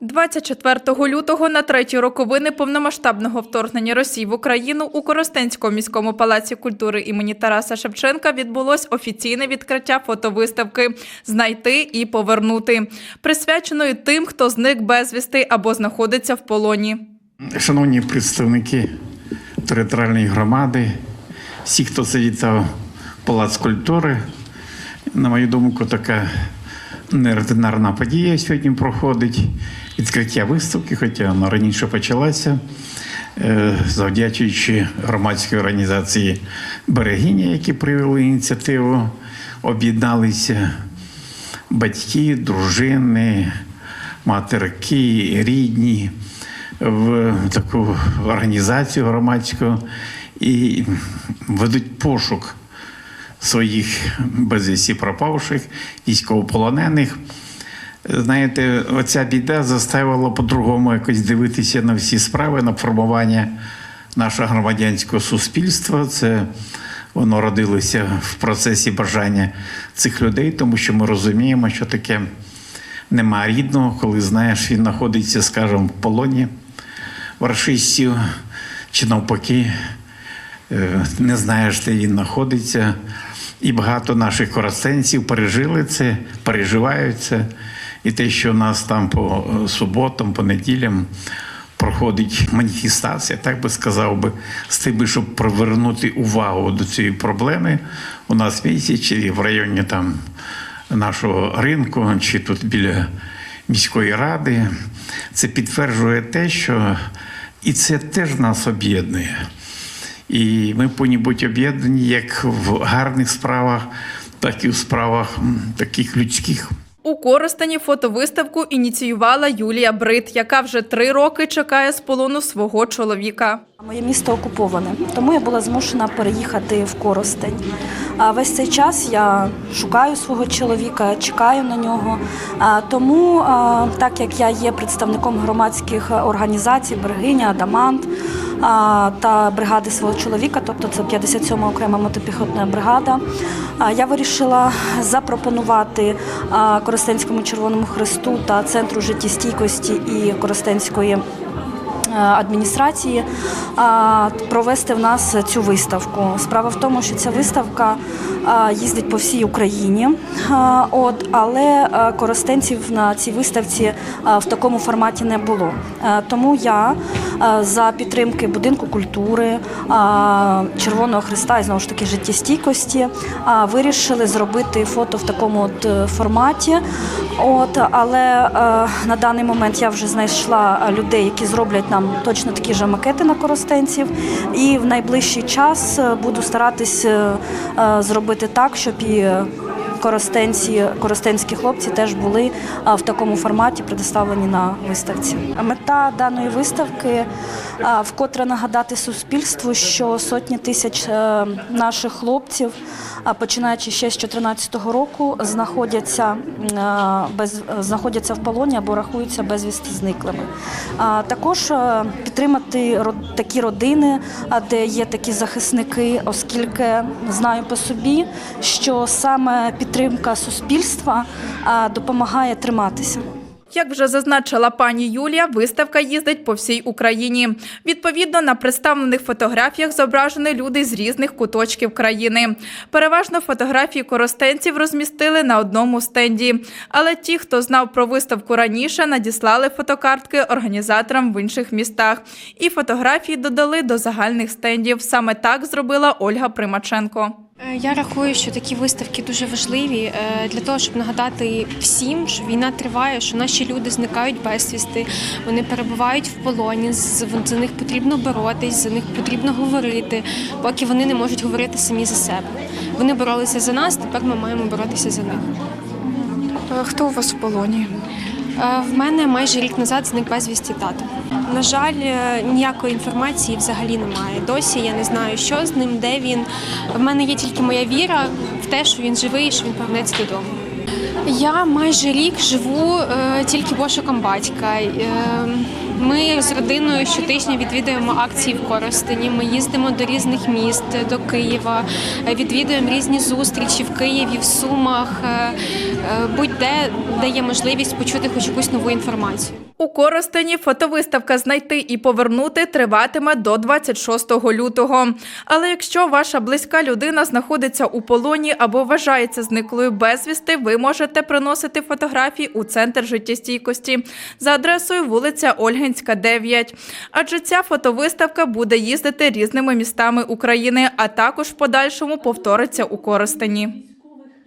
24 лютого на треті роковини повномасштабного вторгнення Росії в Україну у Коростенському міському палаці культури імені Тараса Шевченка відбулось офіційне відкриття фотовиставки Знайти і повернути, присвяченої тим, хто зник безвісти або знаходиться в полоні. Шановні представники територіальної громади, всі, хто завітав Палац культури, на мою думку, така неординарна подія сьогодні проходить. Відкриття виставки, хоча вона раніше почалася, е, завдячуючи громадській організації Берегиня, які привели ініціативу, об'єдналися батьки, дружини, матерки, рідні в таку організацію громадську і ведуть пошук своїх безвісті пропавших, військовополонених. Знаєте, оця біда заставила по-другому якось дивитися на всі справи, на формування нашого громадянського суспільства. Це воно родилося в процесі бажання цих людей, тому що ми розуміємо, що таке нема рідного, коли знаєш, він знаходиться, скажімо, в полоні рашистів, чи навпаки, е, не знаєш, де він знаходиться. І багато наших коростенців пережили це, переживають це. І те, що у нас там по е, суботам, по неділям проходить маніфестація, так би сказав би, з тим, щоб привернути увагу до цієї проблеми. У нас місяці в районі там нашого ринку, чи тут біля міської ради. Це підтверджує те, що і це теж нас об'єднує. І ми повинні бути об'єднані як в гарних справах, так і в справах таких людських. У Коростені фотовиставку ініціювала Юлія Брит, яка вже три роки чекає з полону свого чоловіка. Моє місто окуповане, тому я була змушена переїхати в Коростень. А весь цей час я шукаю свого чоловіка, чекаю на нього. Тому, так як я є представником громадських організацій, Берегиня, Адамант та бригади свого чоловіка, тобто це 57-ма окрема мотопіхотна бригада, я вирішила запропонувати Коростенському Червоному Христу та Центру життєстійкості і Коростенської адміністрації провести в нас цю виставку. Справа в тому, що ця виставка їздить по всій Україні, от, але а, коростенців на цій виставці в такому форматі не було. Е, Тому я за підтримки будинку культури, Червоного Христа і знову ж таки життєстійкості вирішили зробити фото в такому от е, форматі. От, але е, на даний момент я вже знайшла людей, які зроблять нам точно такі ж макети на коростенців. І в найближчий час е, буду старатись е, е, зробити так, щоб і коростенці, коростенські хлопці теж були в такому форматі представлені на виставці. Мета даної виставки вкотре нагадати суспільству, що сотні тисяч е, наших хлопців, починаючи ще з 2014 року, знаходяться е, без знаходяться в полоні або рахуються безвісти зниклими. Також е, підтримати такі родини, де є такі захисники, оскільки знаю по собі, що саме підтримка суспільства допомагає триматися. Як вже зазначила пані Юлія, виставка їздить по всій Україні. Відповідно, на представлених фотографіях зображені люди з різних куточків країни. Переважно фотографії коростенців розмістили на одному стенді. Але ті, хто знав про виставку раніше, надіслали фотокартки організаторам в інших містах. І фотографії додали до загальних стендів. Саме так зробила Ольга Примаченко. Е, Я рахую, що такі виставки дуже важливі е, для того, щоб нагадати всім, що війна триває, що наші люди зникають безвісти, вони перебувають в полоні. За них потрібно боротись, за них потрібно говорити, поки вони не можуть говорити самі за себе. Вони боролися за нас, тепер ми маємо боротися за них. Е, Хто у вас в полоні? Е, В мене майже рік назад зник безвісті тато. На жаль, е, ніякої інформації взагалі немає. Досі я не знаю, що з ним, де він. В мене є тільки моя віра в те, що він живий, і що він повернеться додому. Я майже рік живу е, тільки пошуком батька. Ми з родиною щотижня відвідуємо акції в Коростені. Ми їздимо до різних міст, до Києва, відвідуємо різні зустрічі в Києві, в Сумах, е, е, будь-де, де є можливість почути хоч якусь нову інформацію. У Коростені фотовиставка знайти і повернути триватиме до 26 лютого. Але якщо ваша близька людина знаходиться у полоні або вважається зниклою безвісти, ви можете приносити фотографії у центр життєстійкості за адресою вулиця Ольгинська, 9. Адже ця фотовиставка буде їздити різними містами України, а також в подальшому повториться у Коростені.